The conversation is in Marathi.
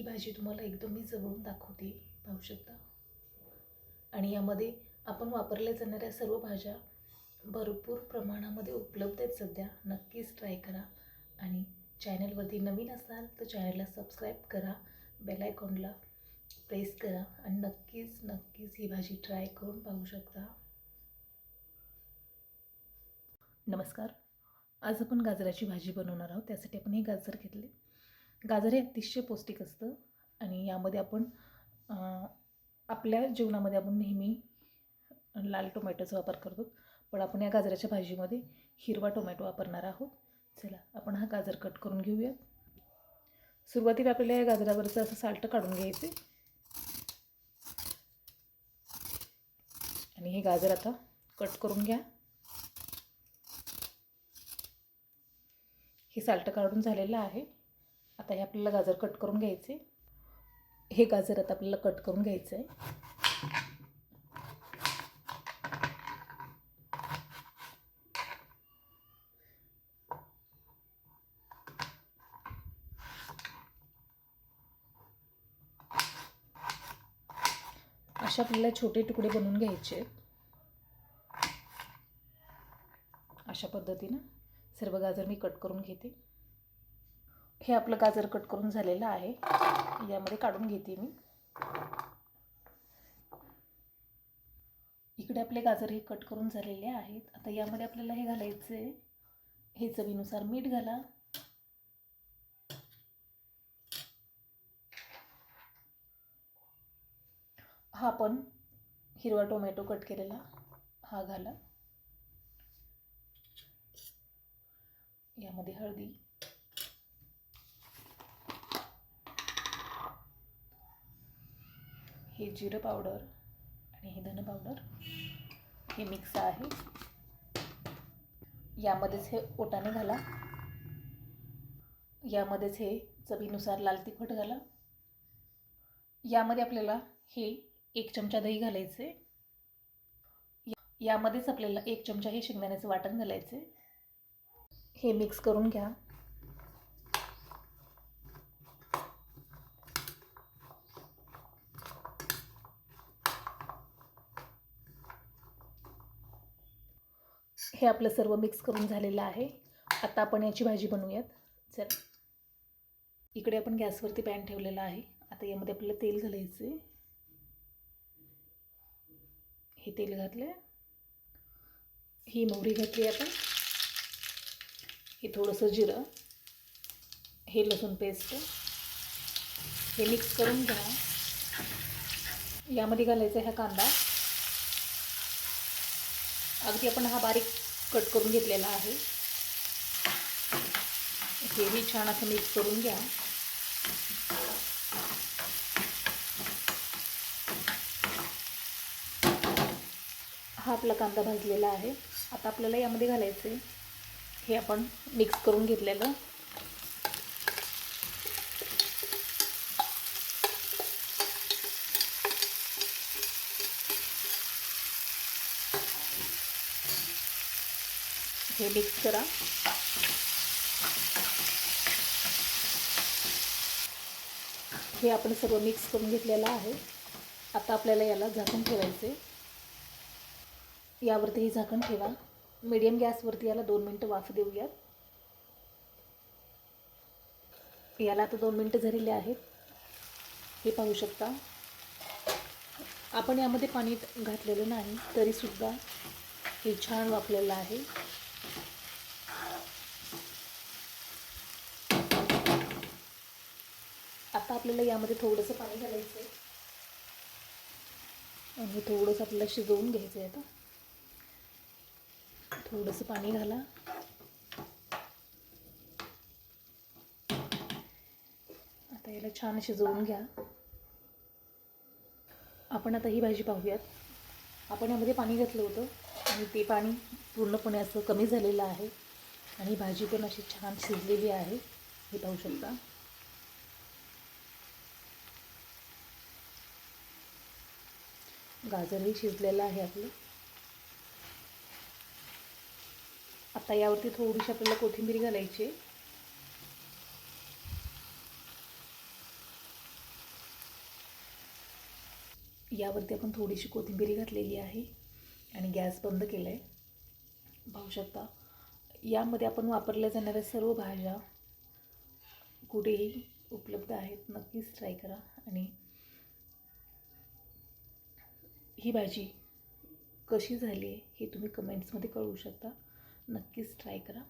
ही भाजी तुम्हाला एकदम मी जवळून दाखवते पाहू शकता. आणि यामध्ये आपण वापरल्या जाणाऱ्या सर्व भाज्या भरपूर प्रमाणामध्ये उपलब्ध आहेत सध्या. नक्कीच ट्राय करा. आणि चॅनलवरती नवीन असाल तर चॅनलला सबस्क्राईब करा. बेल आयकॉनला प्रेस करा. आणि नक्कीच नक्कीच ही भाजी ट्राय करून पाहू शकता. नमस्कार. आज आपण गाजराची भाजी बनवणार आहोत. त्यासाठी आपण हे गाजर घेतले. गाजर हे अतिशय पौष्टिक असतं आणि यामध्ये आपण आपल्या जेवणामध्ये आपण नेहमी लाल टोमॅटोचा वापर करतो. पण आपण या गाजराच्या भाजीमध्ये हिरवा टोमॅटो वापरणार आहोत. चला आपण हा गाजर कट करून घेऊयात. सुरुवातीला आपल्याला या गाजरावरचं असं साल्ट काढून घ्यायचे आणि हे गाजर आता कट करून घ्या. हे साल्ट काढून झालेलं आहे. आता हे आपल्याला गाजर कट करून घ्यायचे. हे गाजर आता आपल्याला कट करून घ्यायचं आहे. अशा आपल्याला छोटे तुकडे बनवून घ्यायचे आहेत. अशा पद्धतीनं सर्व गाजर मी कट करून घेते. हे आपलं गाजर कट करून झालेलं आहे. यामध्ये काढून घेते मी. इकडे आपले गाजर हे कट करून झालेले आहेत. आता यामध्ये आपल्याला हे घालायचं आहे. हे चवीनुसार मीठ घाला. हा पण हिरवा टोमॅटो कट केलेला हा घाला. यामध्ये हळदी. हे जिरं पावडर आणि हे धन पावडर हे मिक्स आहे. यामध्येच हे ओटाने घाला. यामध्येच हे चवीनुसार लाल तिखट घाला. यामध्ये आपल्याला हे एक चमचा दही घालायचे. यामध्येच आपल्याला एक चमचा हे शेंगदाण्याचं वाटण घालायचे. हे मिक्स करून घ्या. हे आपलं सर्व मिक्स करून झालेलं आहे. आता आपण याची भाजी बनवूयात. चल. इकडे आपण गॅसवरती पॅन ठेवलेला आहे. आता यामध्ये आपल्याला तेल घालायचं आहे हे तेल घातलं ही मोहरी घातली आपण हे थोडंसं जिरं. हे लसूण पेस्ट. हे मिक्स करून घ्या. यामध्ये घालायचा हा कांदा. अगदी आपण हा बारीक कट करून घेतलेला आहे. हे मी छान असं मिक्स करून घ्या. हा आपला कांदा भाजलेला आहे. आता आपल्याला यामध्ये घालायचं आहे हे आपण मिक्स करून घेतलेलं. हे मिक्स करा. हे आपण सर्व मिक्स करून घेतलेलं आहे. आता आपल्याला याला झाकण ठेवायचे यावरती हे झाकण ठेवा. मीडियम गॅसवरती याला दोन मिनटं वाफ देऊयात. याला आता दोन मिनटं झालेले आहेत. हे पाहू शकता. आपण यामध्ये पाणी घातलेलं नाही तरीसुद्धा हे छान वापरलेलं आहे. आता आपल्याला यामध्ये थोडंसं पाणी घालायचं आहे आणि थोडंसं आपल्याला शिजवून घ्यायचं आहे आता. थोडंसं पाणी घाला. आता याला छान शिजवून घ्या. आपण आता ही भाजी पाहूयात. आपण यामध्ये पाणी घातलं होतं. आणि ते पाणी पूर्णपणे असं कमी झालेलं आहे. आणि भाजी पण अशी छान शिजलेली आहे. हे पाहू शकता. गाजरही शिजलेलं आहे आपलं. आता यावरती थोडीशी आपल्याला कोथिंबीर घालायची. आहे. यावरती आपण थोडीशी कोथिंबीर घातलेली आहे आणि गॅस बंद केला आहे पाहू शकता यामध्ये आपण वापरल्या जाणाऱ्या सर्व भाज्या कुठेही उपलब्ध आहेत. नक्कीच ट्राय करा आणि ही भाजी कशी झाली आहे हे तुम्ही कमेंट्समध्ये कळवू शकता. नक्कीच ट्राय करा.